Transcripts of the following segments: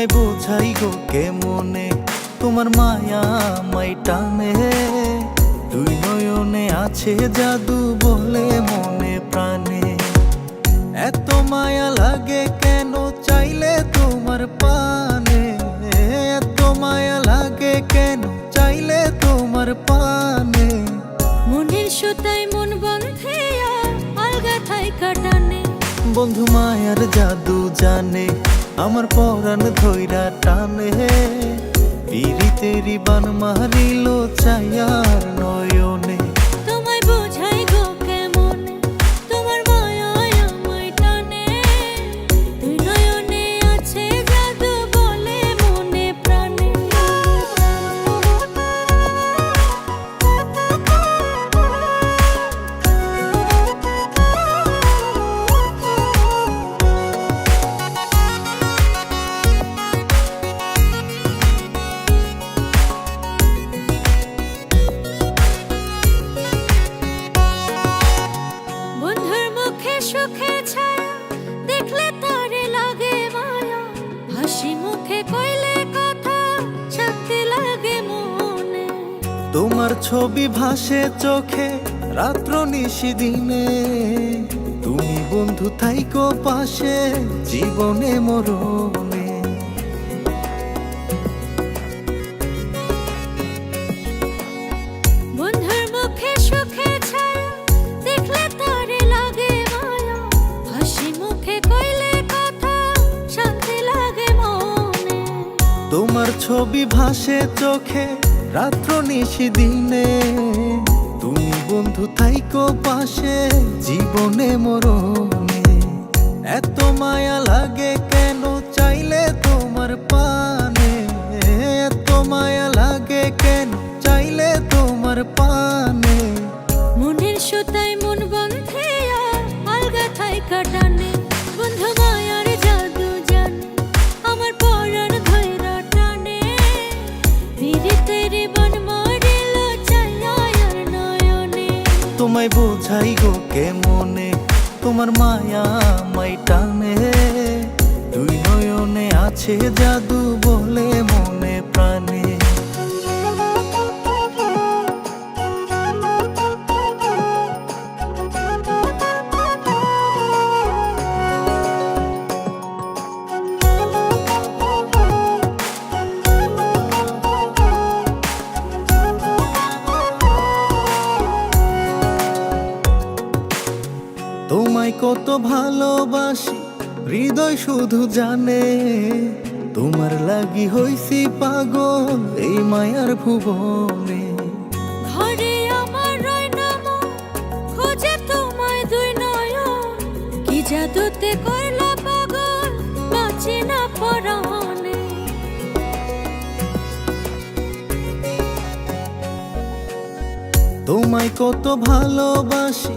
তোমায় বোঝাই গো কে মনে তোমার মায়া মাই টানে। দুই নয়নে আছে জাদু বলে মনে প্রাণে। এত মায়া লাগে কেন চাইলে তোমার পানে? এত মায়া লাগে কেন চাইলে তোমার পানে? মনের সুতায় মন বন্ধে আলগা থাই কাটানে। বন্ধু মায়ার জাদু জানে। আমার পরাণ ধৈরা টানে পিরিতেরি বান মারিল চাইয়ার নয়নে তোমার ছবি ভাসে চোখে রাত্র নিশি দিনে তুমি বন্ধু থাইকো পাশে জীবনে মরণে। বন্ধুর মুখে সুখে ছায়া দেখলে তারে লাগে মায়া। হাসি মুখে কইলে কথা শান্তি লাগে মনে। তোমার ছবি ভাসে চোখে রাত্র নিশি দিনে। তুমি বন্ধু থাইকো পাশে জীবনে মরণে। এত মায়া লাগে কেন চাইলে তোমার পানে? এত মায়া লাগে কেন চাইলে তোমার পানে? মনের সুতায় মন বন্ধে আলগা থাই কাটানে তোমায় বোঝাই গো কে মনে তোমার মায়া মাই টানে। দুই নয়নে আছে জাদু বলে মনে। তোমায় কত ভালোবাসি হৃদয় শুধু জানে। তোমার লাগি হইছি পাগল এই মায়ার ভুবনে। ঘরে আমার রয় খোঁজে তোমায় দুই নয়ন। কি জাদুতে কইলা পাগল বাঁচি না পরানে। তোমায় কত ভালোবাসি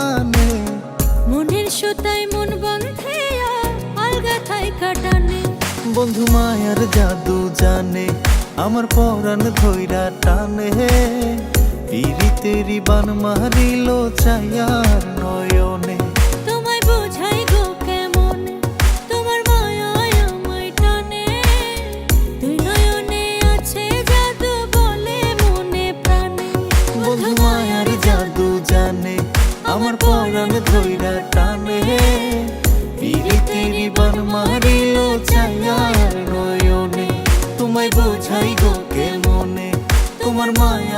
মনের সুতায় মন বন্ধে আলগা থাই কাটানে। বন্ধু মায়ার জাদু জানে, আমার পরাণ ধৈরা টানে। পিরিতেরি বান মারিল চায়ার নয়নে মারিল ছায়ার নয়নে তোমায় বোঝাই গো কে মনে তোমার মায়া